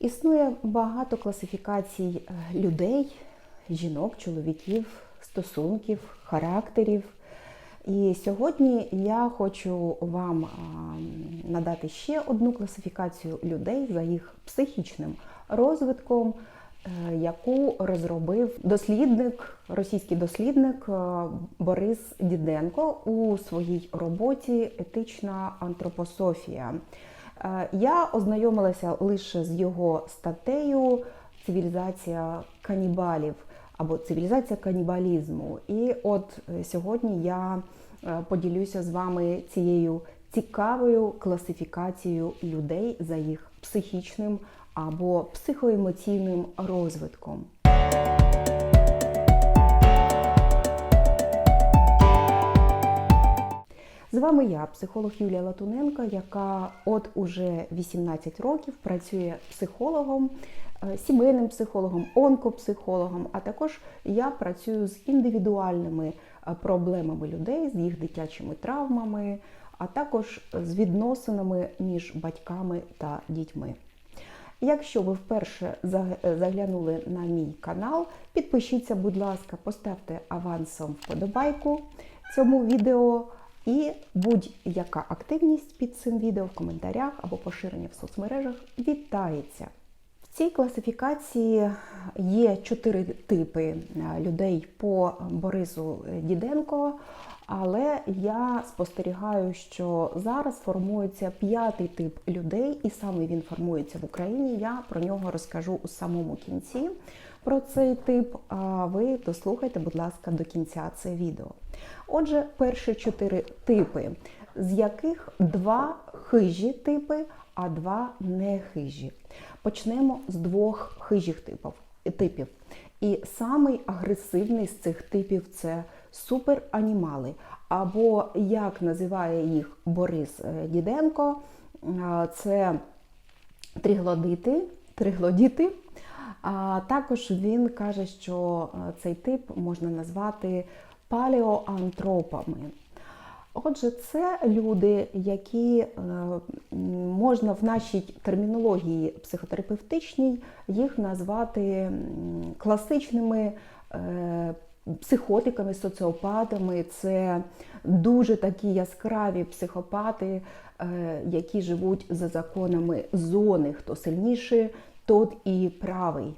Існує багато класифікацій е, людей, жінок, чоловіків, стосунків, характерів. І сьогодні я хочу вам надати ще одну класифікацію людей за їх психічним розвитком, е, яку розробив дослідник, російський дослідник е, Борис Діденко у своїй роботі Етична антропософія. Е, Я ознайомилася лише з його статтею Цивілізація канібалів або цивілізація канібалізму. І от е, сьогодні я е, поділюся з вами цією цікавою класифікацією людей за їх психічним або психоемоційним розвитком. Вами я, психолог Юлія Латуненко, яка от уже 18 років працює психологом, е, сімейним психологом, онкопсихологом, а також я працюю з індивідуальними е, проблемами людей, з їх дитячими травмами, а також з відносинами між батьками та дітьми. Якщо ви вперше заглянули на мій канал, підпишіться, будь ласка, поставте авансом вподобайку цьому відео. І будь-яка активність під цим відео в коментарях або поширення в соцмережах вітається. В цій класифікації є чотири типи е, людей по Борису Діденко, але я спостерігаю, що зараз формується п'ятий тип людей, і саме він формується в Україні. Я про нього розкажу у самому кінці. Про цей тип, а ви дослухайте, будь ласка, до кінця це відео. Отже, перші чотири типи, з яких два хижі типи, а два не хижі. Почнемо з двох хижих типів. І самий агресивний з цих типів це суперанімали, або як називає їх Борис е, Діденко, е, це триглодити, триглодіти. А також він каже, що е, цей тип можна назвати палеоантропами. Отже, це люди, які можна в нашій термінології психотерапевтичній їх назвати класичними психотиками, соціопатами. Це дуже такі яскраві психопати, е, які живуть за законами зони. Хто сильніший, тот і правий.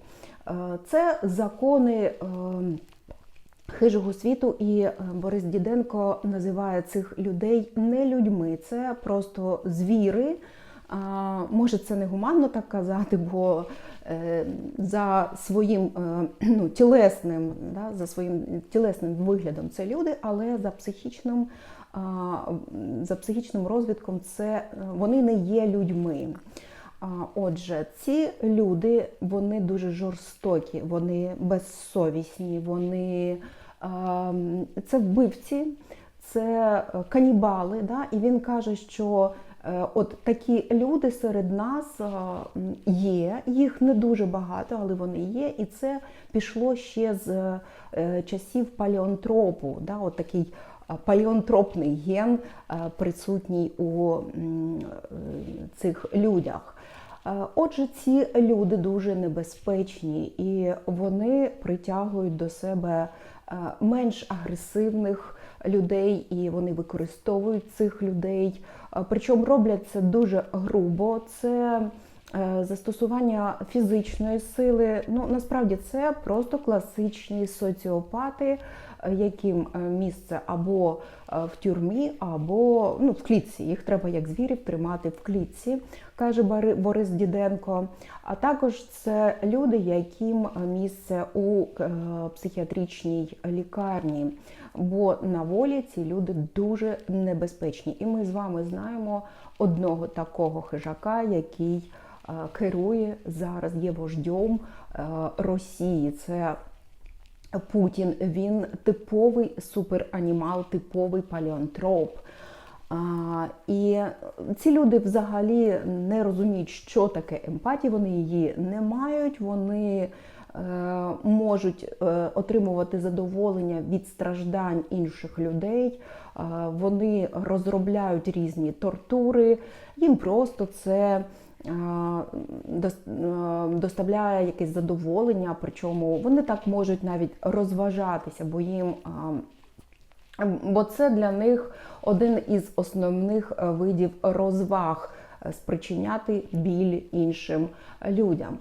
Е, Це закони. е, хижого світу, і Борис Діденко називає цих людей не людьми, це просто звіри. Може, це не гуманно так казати, бо е, за своїм е, ну, тілесним, да, за своїм тілесним виглядом це люди, але за психічним, за психічним розвитком це е, вони не є людьми. А, Отже, ці люди вони дуже жорстокі, вони безсовісні, вони це вбивці, це канібали. Да? І він каже, що от такі люди серед нас е, є, їх не дуже багато, але вони є. І це пішло ще з е, часів палеонтропу. Да? От такий а, палеонтропний ген е, присутній у е, цих людях. Е, Отже, ці люди дуже небезпечні і вони притягують до себе е, менш агресивних людей, і вони використовують цих людей. Е, Причому роблять це дуже грубо. Це е, застосування фізичної сили. Ну насправді це просто класичні соціопати, яким е, місце або е, в тюрмі, або ну, в клітці. Їх треба як звірів тримати в клітці, каже Бори- Борис Діденко. А також це люди, яким е, місце у е, психіатричній лікарні. Бо на волі ці люди дуже небезпечні. І ми з вами знаємо одного такого хижака, який е, керує зараз, є вождем е, Росії. Це Путін. Він типовий суперанімал, типовий палеонтроп. А, і ці люди взагалі не розуміють, що таке емпатія. Вони її не мають. Вони е, можуть е, отримувати задоволення від страждань інших людей. Е, вони розробляють різні тортури. Їм просто це доставляє якесь задоволення, причому вони так можуть навіть розважатися, бо їм. е, Бо це для них один із основних е, видів розваг е, спричиняти біль іншим людям.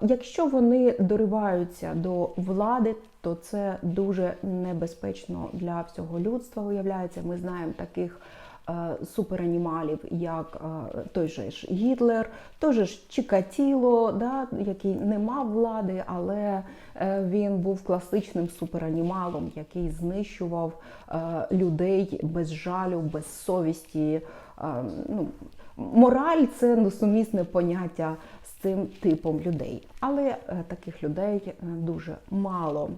Якщо вони дориваються до влади, то це дуже небезпечно для всього людства. Виявляється, ми знаємо таких е, суперанімалів, як е, той же ж Гітлер, той же ж Чикатіло, да, який не мав влади, але е, він був класичним суперанімалом, який знищував е, людей без жалю, без совісті. Е, Ну, мораль це несумісне поняття з цим типом людей. Але е, таких людей е, дуже мало.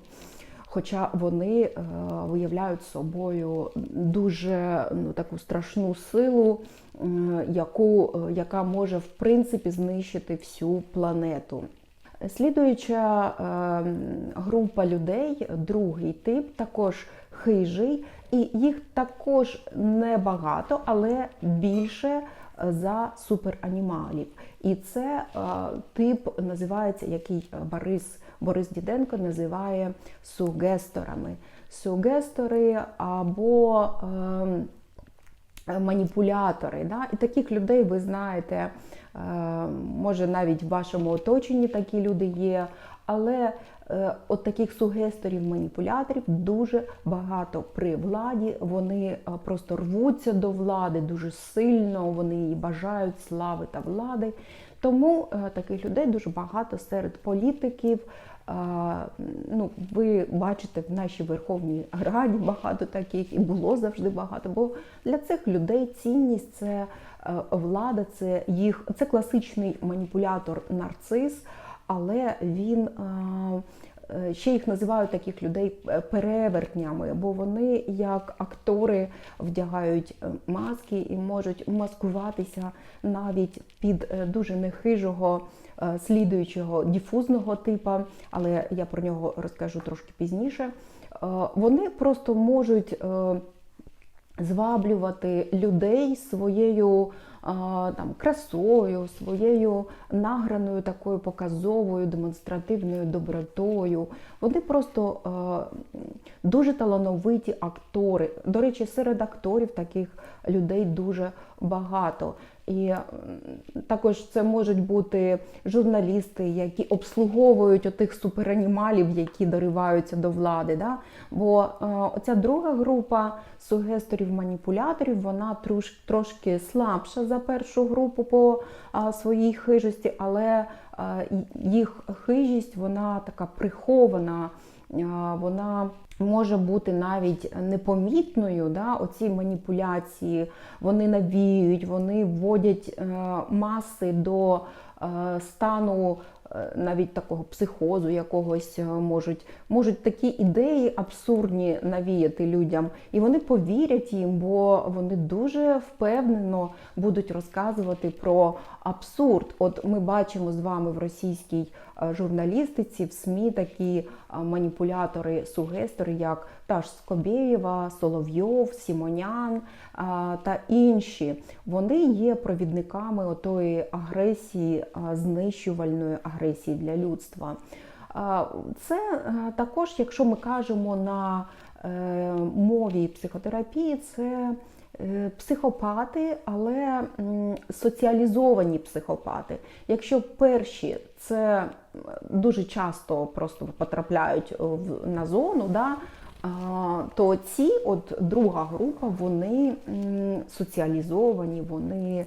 Хоча вони е, виявляють собою дуже ну, таку страшну силу, е, яку, е, яка може в принципі знищити всю планету. Слідуюча група людей, другий тип, також хижий, і їх також небагато, але більше за суперанімалів. І це тип називається, який Борис, Борис Діденко називає сугесторами. Сугестори або е, маніпулятори. Да? І таких людей ви знаєте, е, може навіть в вашому оточенні такі люди є. Але е, от таких сугесторів, маніпуляторів дуже багато при владі. Вони е, просто рвуться до влади дуже сильно, вони її бажають слави та влади. Тому е, таких людей дуже багато серед політиків. Е, ну, ви бачите в нашій Верховній Раді багато таких, і було завжди багато. Бо для цих людей цінність це е, влада, це їх це класичний маніпулятор нарцис але він ще їх називають таких людей е, перевертнями, бо вони як актори вдягають е, маски і можуть маскуватися навіть під дуже нехижого слідуючого діфузного типа, але я про нього розкажу трошки пізніше. Вони просто можуть зваблювати людей своєю там красою, своєю награною такою показовою, демонстративною добротою. Вони просто дуже талановиті актори. До речі, серед акторів таких людей дуже багато. І також це можуть бути журналісти, які обслуговують отих суперанімалів, які дориваються до влади. Да? Бо е, оця друга група сугесторів-маніпуляторів, вона трош, трошки слабша за першу групу по своїй хижості, але а, їх хижість вона така прихована, а, вона може бути навіть непомітною. Да? Оці маніпуляції вони навіюють, вони вводять е, маси до е, стану. е, Навіть такого психозу якогось можуть можуть такі ідеї абсурдні навіяти людям, і вони повірять їм, бо вони дуже впевнено будуть розказувати про абсурд. От ми бачимо з вами в російській е, журналістиці в СМІ такі е, маніпулятори, сугестори, як та ж Скобєєва, Соловйов, Сімонян е, та інші. Вони є провідниками отої агресії, знищувальної агресії для людства. Це також, якщо ми кажемо на мові психотерапії, це психопати, але соціалізовані психопати. Якщо перші це дуже часто просто потрапляють в, на зону, да, то ці, от друга група, вони соціалізовані, вони.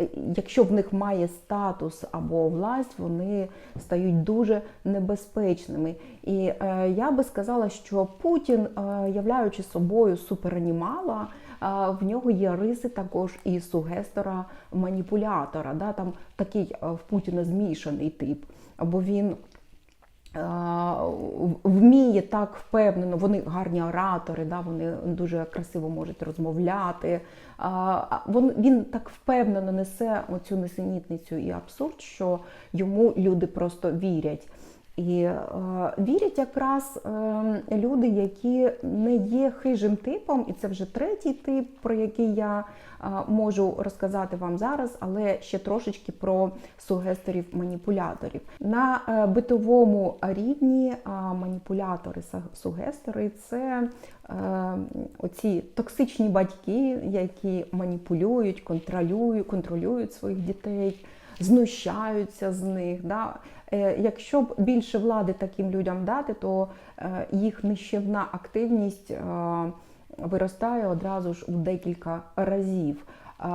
е, Якщо в них має статус або власть, вони стають дуже небезпечними. І е, я би сказала, що Путін, е, являючи собою суперанімала, е, в нього є риси також і сугестора маніпулятора. Да? Там такий е, в Путіна змішаний тип, або він. е, Вміє так впевнено, вони гарні оратори, да, вони дуже красиво можуть розмовляти. А Він, він так впевнено несе оцю несенітницю і абсурд, що йому люди просто вірять. І е, вірять якраз е, люди, які не є хижим типом, і це вже третій тип, про який я е, можу розказати вам зараз, але ще трошечки про сугесторів-маніпуляторів. На е, битовому рівні е, маніпулятори, сугестори це е, оці токсичні батьки, які маніпулюють, контролюють, контролюють своїх дітей. Знущаються з них. Да? Е, Якщо б більше влади таким людям дати, то е, їх нищівна активність е, виростає одразу ж у декілька разів.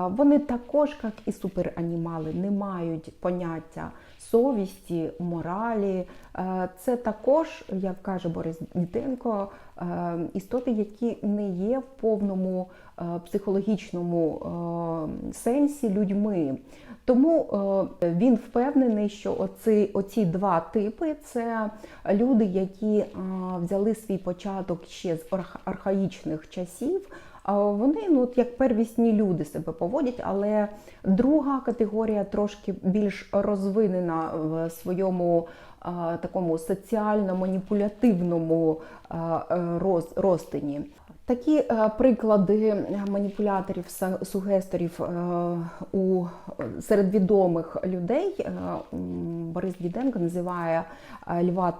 Вони також, як і суперанімали, не мають поняття совісті, моралі. Е, Це також, як каже Борис Діденко, е, істоти, які не є в повному е, психологічному сенсі людьми. Тому він впевнений, що оці, оці два типи це люди, які взяли свій початок ще з арх- архаїчних часів. Вони ну, от як первісні люди себе поводять, але друга категорія трошки більш розвинена в своєму такому соціально-маніпулятивному розтині. Такі е, приклади маніпуляторів, са- сугесторів е, у серед відомих людей е, Борис Діденко називає е, Льва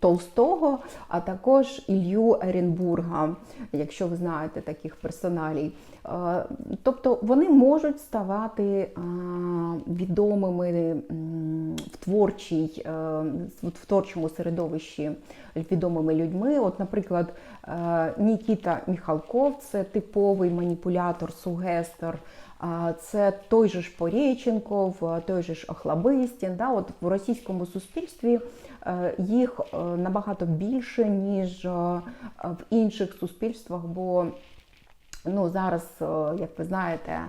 Толстого, а також Ілью Еренбурга, якщо ви знаєте таких персоналій. Е, Тобто вони можуть ставати е, відомими в творчій, е, в творчому середовищі відомими людьми. От, наприклад, е, Нікіта Міхалков це типовий маніпулятор, сугестор. Це той же ж Порєченков, той же ж Охлабистін. Да? От в російському суспільстві е, їх е, набагато більше, ніж е, в інших суспільствах, бо Ну, зараз, е, як ви знаєте, е,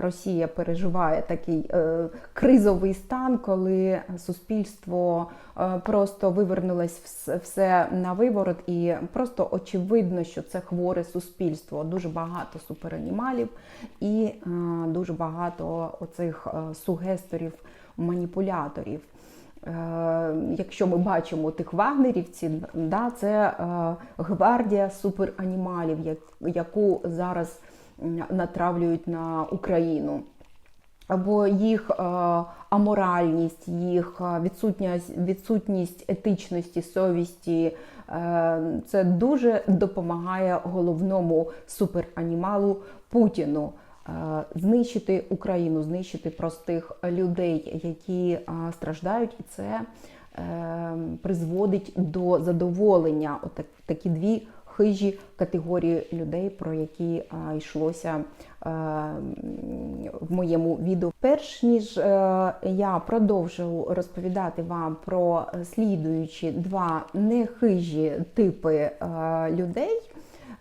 Росія переживає такий е, кризовий стан, коли суспільство е, просто вивернулось все на виворот, і просто очевидно, що це хворе суспільство. Дуже багато суперанімалів і е, дуже багато оцих е, сугесторів, маніпуляторів. Е, Якщо ми бачимо тих вагнерівців, да, це е, гвардія суперанімалів, як- яку зараз натравлюють на Україну. Або їх е, аморальність, їх е, відсутність, відсутність етичності, совісті. Е, це дуже допомагає головному суперанімалу Путіну. Знищити Україну, знищити простих людей, які страждають, і це призводить до задоволення. Отак, такі дві хижі категорії людей, про які йшлося е, в моєму відео. Перш ніж е, я продовжу розповідати вам про слідуючі два нехижі типи е, людей.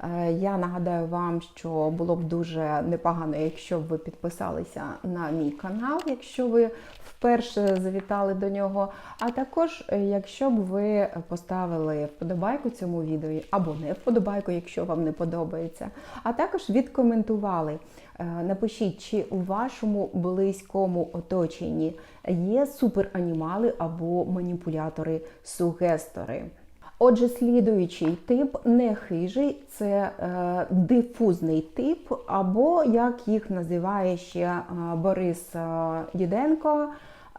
Е, Я нагадаю вам, що було б дуже непогано, якщо б ви підписалися на мій канал, якщо ви вперше завітали до нього. А також, е, якщо б ви поставили вподобайку цьому відео, або не вподобайку, якщо вам не подобається, а також відкоментували. Е, Напишіть, чи у вашому близькому оточенні є суперанімали або маніпулятори-сугестори. Отже, слідуючий тип не хижий, це е, дифузний тип, або як їх називає ще е, Борис е, Діденко,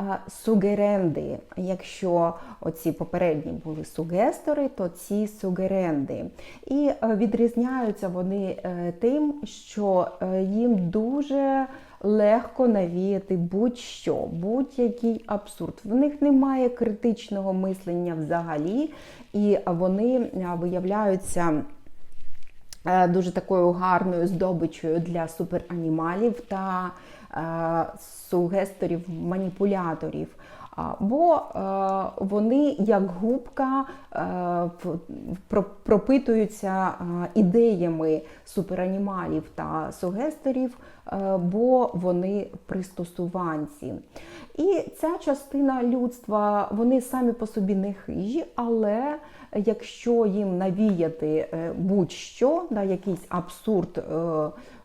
е, сугеренди. Якщо оці попередні були сугестори, то ці сугеренди. І відрізняються вони тим, що їм дуже легко навіяти будь-що, будь-який абсурд. В них немає критичного мислення взагалі, і вони виявляються. е, Дуже такою гарною здобичою для суперанімалів та е, сугесторів-маніпуляторів. А, Бо е, вони як губка е, пропитуються е, ідеями суперанімалів та сугесторів, е, бо вони пристосуванці. І ця частина людства, вони самі по собі не хижі, але якщо їм навіяти будь-що, да, якийсь абсурд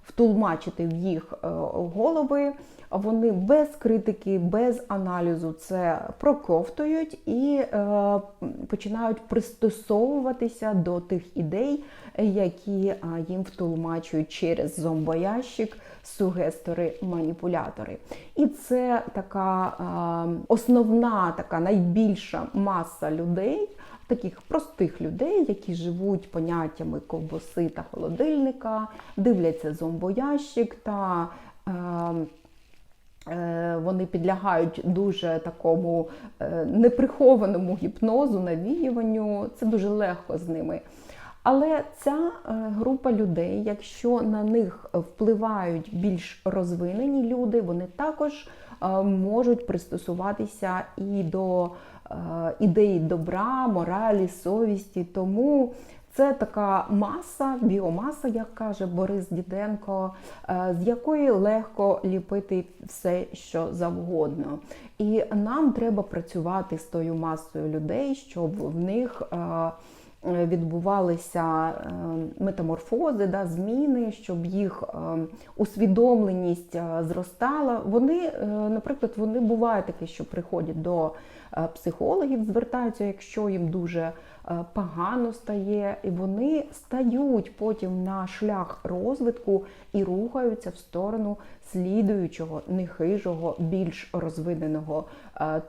втулмачити в їх е, голови, вони без критики, без аналізу це проковтують і е, починають пристосовуватися до тих ідей, які е, їм втулмачують через зомбоящик, сугестори, маніпулятори. І це така е, основна, така найбільша маса людей. Таких простих людей, які живуть поняттями ковбаси та холодильника, дивляться зомбоящик та е, е, вони підлягають дуже такому е, неприхованому гіпнозу, навіюванню. Це дуже легко з ними. Але ця е, група людей, якщо на них впливають більш розвинені люди, вони також е, можуть пристосуватися і до ідеї добра, моралі, совісті. Тому це така маса, біомаса, як каже Борис Діденко, з якої легко ліпити все, що завгодно. І нам треба працювати з тою масою людей, щоб в них відбувалися метаморфози, да, зміни, щоб їх усвідомленість зростала. Вони, наприклад, вони бувають такі, що приходять до психологів, звертаються, якщо їм дуже погано стає, і вони стають потім на шлях розвитку і рухаються в сторону слідуючого, нехижого, більш розвиненого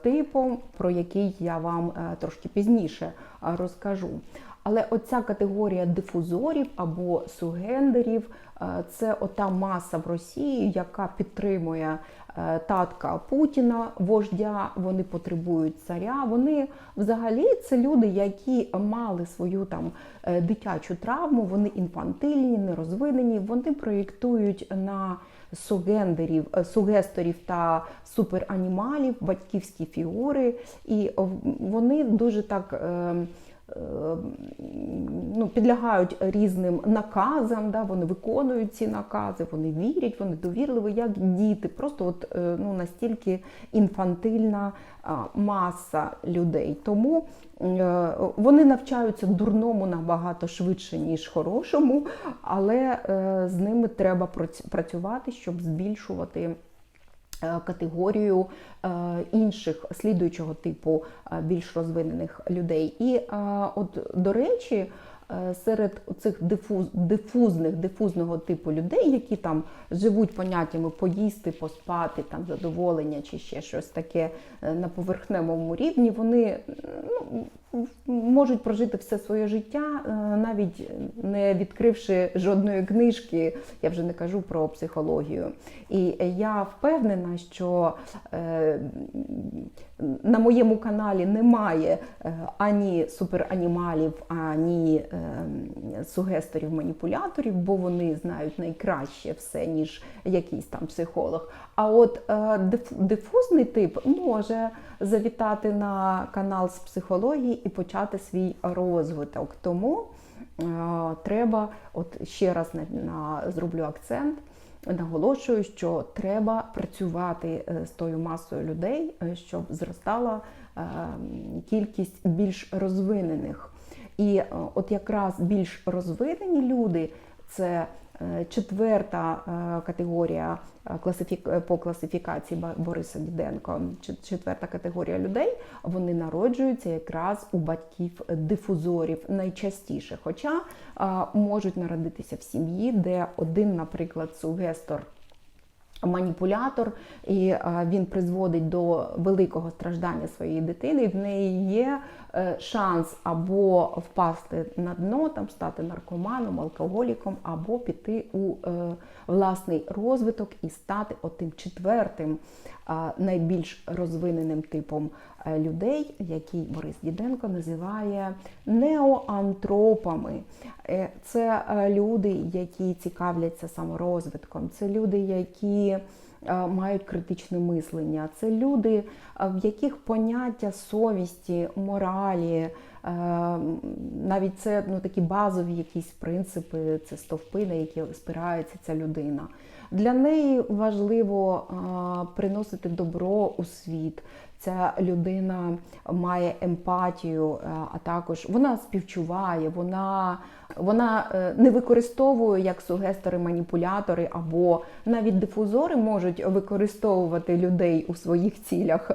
типу, про який я вам трошки пізніше розкажу. Але оця категорія дифузорів або сугендерів це ота маса в Росії, яка підтримує татка Путіна, вождя. Вони потребують царя. Вони взагалі це люди, які мали свою там е, дитячу травму. Вони інфантильні, нерозвинені. Вони проєктують на сугендерів, е, сугесторів та суперанімалів, батьківські фігури, і вони дуже так. Ем, ну, підлягають різним наказам, да, вони виконують ці накази, вони вірять, вони довірливі, як діти. Просто от, е, ну, настільки інфантильна маса людей. Тому е, вони навчаються дурному набагато швидше, ніж хорошому, але е, з ними треба працювати, щоб збільшувати. Е, категорію е, інших слідуючого типу е, більш розвинених людей. І от, до речі, серед цих дифуз, дифузних, дифузного типу людей, які там живуть поняттями поїсти, поспати, там задоволення чи ще щось таке на поверхневому рівні, вони ну, можуть прожити все своє життя, е, навіть не відкривши жодної книжки, я вже не кажу про психологію. І я впевнена, що е, на моєму каналі немає е, ані суперанімалів, ані сугесторів, маніпуляторів, бо вони знають найкраще все, ніж якийсь там психолог. А от дифузний тип може завітати на канал з психології і почати свій розвиток. Тому е, треба, от ще раз на, на зроблю акцент. Наголошую, що треба працювати е, з тою масою людей, е, щоб зростала кількість більш розвинених. І от якраз більш розвинені люди це четверта е, категорія е, по класифікації Бориса Діденко, четверта категорія людей, вони народжуються якраз у батьків дифузорів найчастіше, хоча можуть народитися в сім'ї, де один, наприклад, сугестор маніпулятор, і він призводить до великого страждання своєї дитини. І в неї є е, шанс або впасти на дно, там стати наркоманом, алкоголіком, або піти у е, власний розвиток і стати отим четвертим найбільш розвиненим типом е, людей, який Борис Діденко називає неоантропами. Це люди, які цікавляться саморозвитком, це люди, які мають критичне мислення. Це люди, в яких поняття совісті, моралі, навіть це ну, такі базові якісь принципи, це стовпи, на які спирається ця людина. Для неї важливо приносити добро у світ. Ця людина має емпатію, е, а також вона співчуває, вона, вона е, не використовує як сугестори-маніпулятори або навіть дифузори можуть використовувати людей у своїх цілях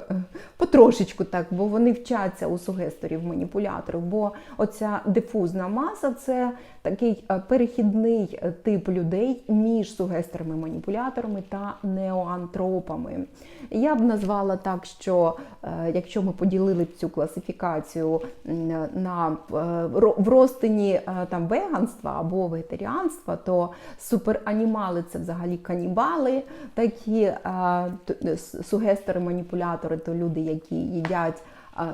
потрошечку так, бо вони вчаться у сугесторів-маніпуляторів. Бо оця дифузна маса це такий е, перехідний тип людей між сугесторами-маніпуляторами та неоантропами. Я б назвала так, що е, якщо ми поділили цю класифікацію на е, в розтині е, там веганства або вегетаріанства, то суперанімали це взагалі канібали, такі сугестери, маніпулятори, то люди, які їдять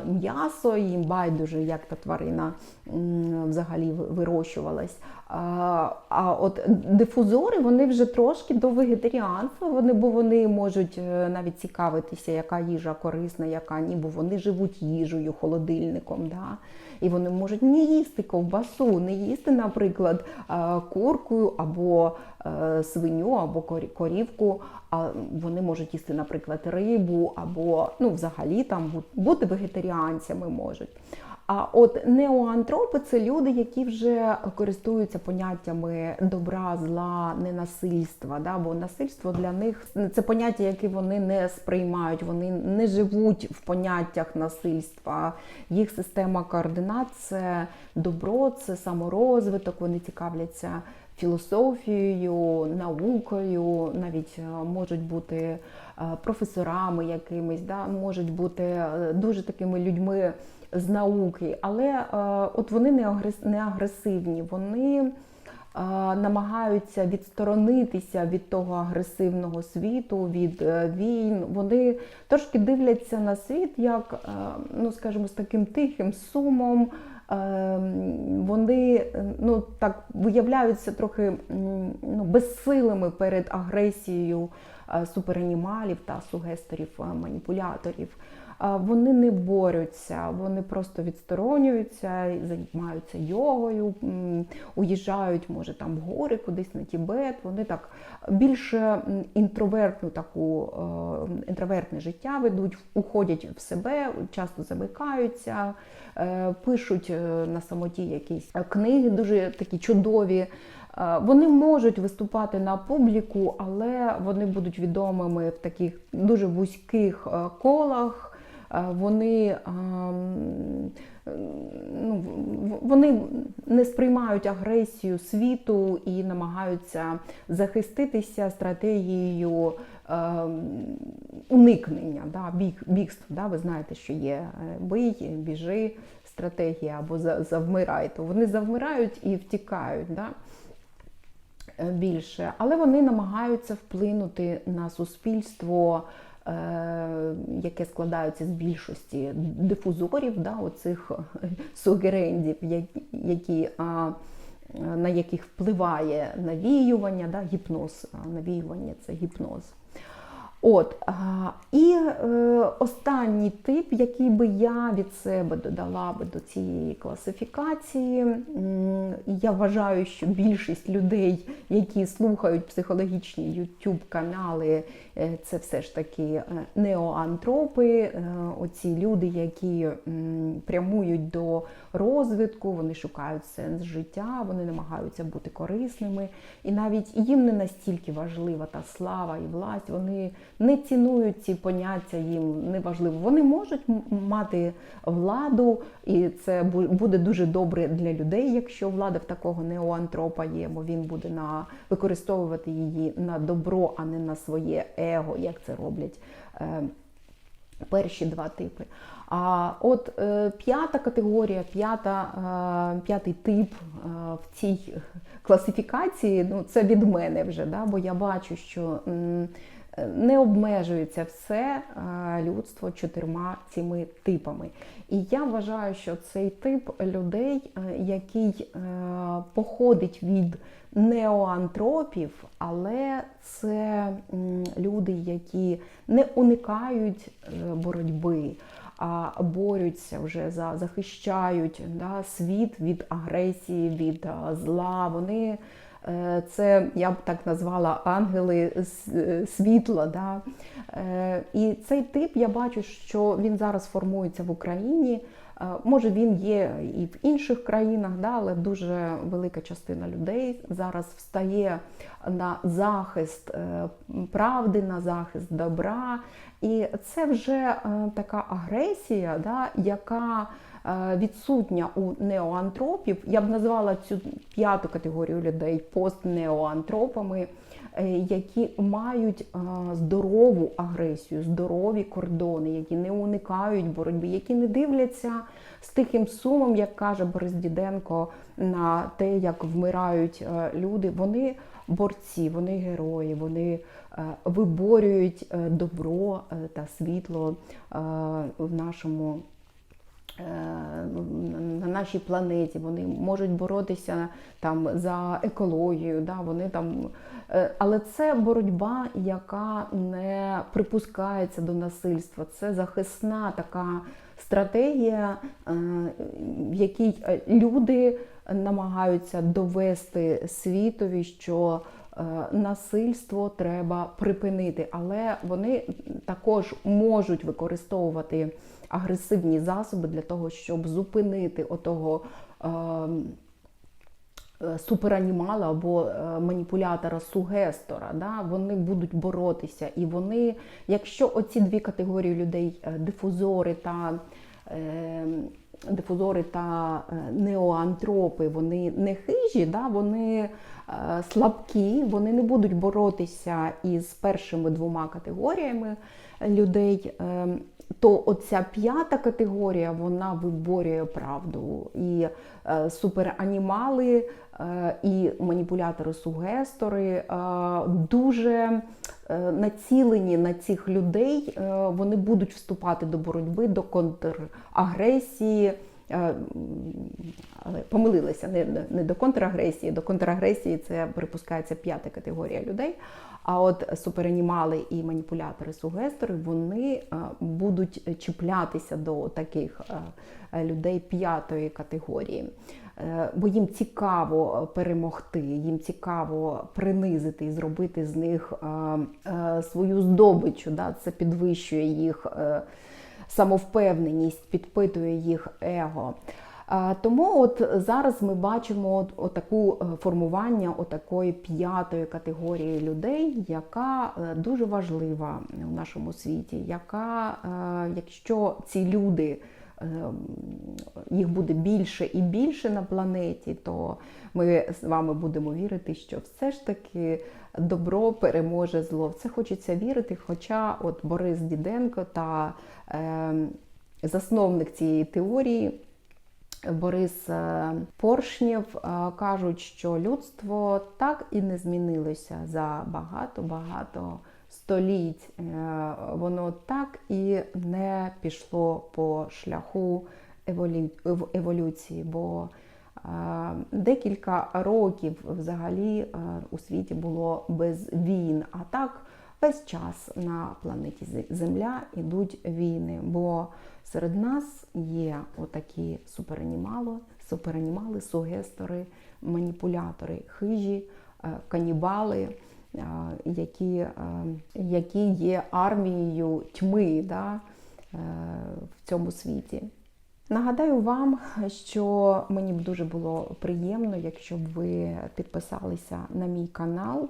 м'ясо, їм байдуже, як та тварина взагалі вирощувалась. А, от дифузори вони вже трошки до вегетаріанства, вони, бо вони можуть е, навіть цікавитися, яка їжа корисна, яка ні, бо вони живуть їжею, холодильником. Да? І вони можуть не їсти ковбасу, не їсти, наприклад, курку або свиню, або корі- корівку. А вони можуть їсти, наприклад, рибу, або ну, взагалі там бу- бути вегетаріанцями можуть. А от неоантропи це люди, які вже користуються поняттями добра, зла, ненасильства. Да? Бо насильство для них це поняття, яке вони не сприймають, вони не живуть в поняттях насильства. Їх система координат це добро, це саморозвиток, вони цікавляться філософією, наукою, навіть е, можуть бути е, професорами якимись, да? можуть бути е, дуже такими людьми з науки, але от вони не агресивні, вони намагаються відсторонитися від того агресивного світу, від війн. Вони трошки дивляться на світ як, ну скажімо, з таким тихим сумом. Е, Вони е, ну так виявляються трохи ну, безсилими перед агресією е, суперанімалів та сугесторів е, маніпуляторів. Вони не борються, вони просто відсторонюються, займаються йогою, уїжджають, може, там в гори, кудись на Тібет. Вони так більше інтровертну таку е, інтровертне життя ведуть, уходять в себе, часто замикаються, е, пишуть е, на самоті якісь книги, дуже такі чудові. Вони можуть виступати на публіку, але вони будуть відомими в таких дуже вузьких колах. Е, Вони, ну, вони не сприймають агресію світу і намагаються захиститися стратегією ем, уникнення, да, біг, бігства. Да, ви знаєте, що є е, бий, біжи стратегія або завмирай. То вони завмирають і втікають. Да? е, більше, але вони намагаються вплинути на суспільство, яке складається з більшості дифузорів, да, оцих сугерендів, які, на яких впливає навіювання, да, гіпноз. Навіювання це гіпноз. От, і е, останній тип, який би я від себе додала би до цієї класифікації, я вважаю, що більшість людей, які слухають психологічні youtube канали, е, це все ж таки е, неоантропи, оці люди, які прямують до розвитку, вони шукають сенс життя, вони намагаються бути корисними, і навіть їм не настільки важлива та слава і власть, вони не цінують ці поняття, їм не важливо. Вони можуть мати владу, і це буде дуже добре для людей, якщо влада в такого неоантропа є, бо він буде на використовувати її на добро, а не на своє его, як це роблять. е, Перші два типи. А от е, п'ята категорія, п'ята, е, п'ятий тип е, в цій класифікації, ну це від мене вже, да, бо я бачу, що м, не обмежується все е, людство чотирма цими типами. І я вважаю, що цей тип людей, е, який е, походить від неоантропів, але це люди, які не уникають боротьби, а борються вже за захищають да, світ від агресії, від зла. Вони Це я б так назвала ангели е, світла. Да? Е, І цей тип я бачу, що він зараз формується в Україні. Е, Може, він є і в інших країнах, да, але дуже велика частина людей зараз встає на захист е, правди, на захист добра. І це вже е, така агресія, да, яка е, відсутня у неоантропів. Я б назвала цю п'яту категорію людей постнеоантропами, е, які мають е, здорову агресію, здорові кордони, які не уникають боротьби, які не дивляться з тихим сумом, як каже Борис Діденко, на те, як вмирають е, люди. Вони борці, вони герої, вони е, виборюють е, добро е, та світло е, в нашому. Е, На нашій планеті вони можуть боротися там за екологію, да, вони там, е, але це боротьба, яка не припускається до насильства. Це захисна така стратегія, е, в якій люди намагаються довести світові, що насильство треба припинити, але вони також можуть використовувати агресивні засоби для того, щоб зупинити отого. е, е, Суперанімала або е, маніпулятора, сугестора, да, вони будуть боротися. І вони, якщо оці дві категорії людей, е, дифузори та е, дифузори та е, неоантропи, вони не хижі, да, вони е, слабкі, вони не будуть боротися із першими двома категоріями людей. е, То оця п'ята категорія вона виборює правду. І суперанімали, і маніпулятори-сугестори е, дуже е, націлені на цих людей. Е, вони будуть вступати до боротьби, до контрагресії. Е, Але помилилися не, не до контрагресії. До контрагресії це припускається п'ята категорія людей. А от суперанімали і маніпулятори-сугестори вони е, будуть чіплятися до таких е, людей п'ятої категорії. Е, Бо їм цікаво перемогти, їм цікаво принизити і зробити з них е, е, свою здобичу. Да? Це підвищує їх е, самовпевненість, підпитує їх его. Тому от зараз ми бачимо е, формування отакої п'ятої категорії людей, яка е, дуже важлива у нашому світі, яка, е, якщо ці люди е, їх буде більше і більше на планеті, то ми з вами будемо вірити, що все ж таки добро переможе зло. Це хочеться вірити. Хоча от Борис Діденко та е, засновник цієї теорії. Борис е, Поршнєв е, кажуть, що людство так і не змінилося за багато-багато століть. Е, Воно так і не пішло по шляху еволю- еволюції, бо е, декілька років взагалі е, у світі було без війн, а так весь час на планеті Земля йдуть війни. Бо серед нас є отакі суперанімали, суперанімали, сугестори, маніпулятори, хижі, канібали, які, які є армією тьми да, е, в цьому світі. Нагадаю вам, що мені б дуже було приємно, якщо б ви підписалися на мій канал,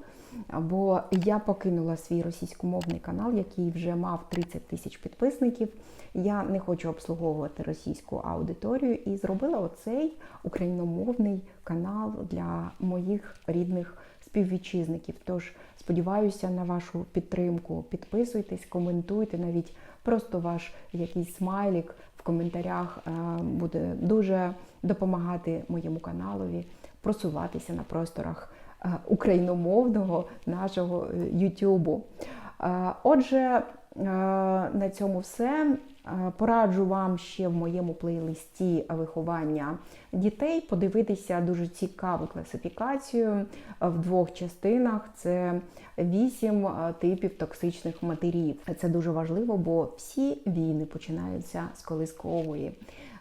бо я покинула свій російськомовний канал, який вже мав 30 тисяч підписників. Я не хочу обслуговувати російську аудиторію і зробила оцей україномовний канал для моїх рідних співвітчизників. Тож сподіваюся на вашу підтримку. Підписуйтесь, коментуйте, навіть просто ваш якийсь смайлік в коментарях е, буде дуже допомагати моєму каналові просуватися на просторах е, україномовного нашого е, Ютубу. Отже, на цьому все. Е, Пораджу вам ще в моєму плейлисті виховання дітей подивитися дуже цікаву класифікацію е, в двох частинах. Це вісім е, типів токсичних матерів. Це дуже важливо, бо всі війни починаються з колискової.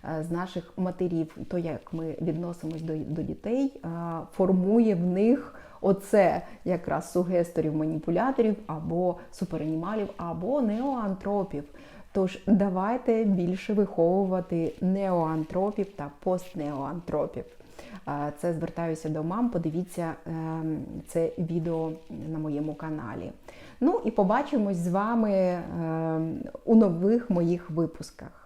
Е, з наших матерів, то як ми відносимось до, до дітей, е, формує в них оце якраз сугесторів, маніпуляторів або суперанімалів, або неоантропів. Тож давайте більше виховувати неоантропів та постнеоантропів. Е, Це звертаюся до мам. Подивіться це відео на моєму каналі. Ну і побачимось з вами у нових моїх випусках.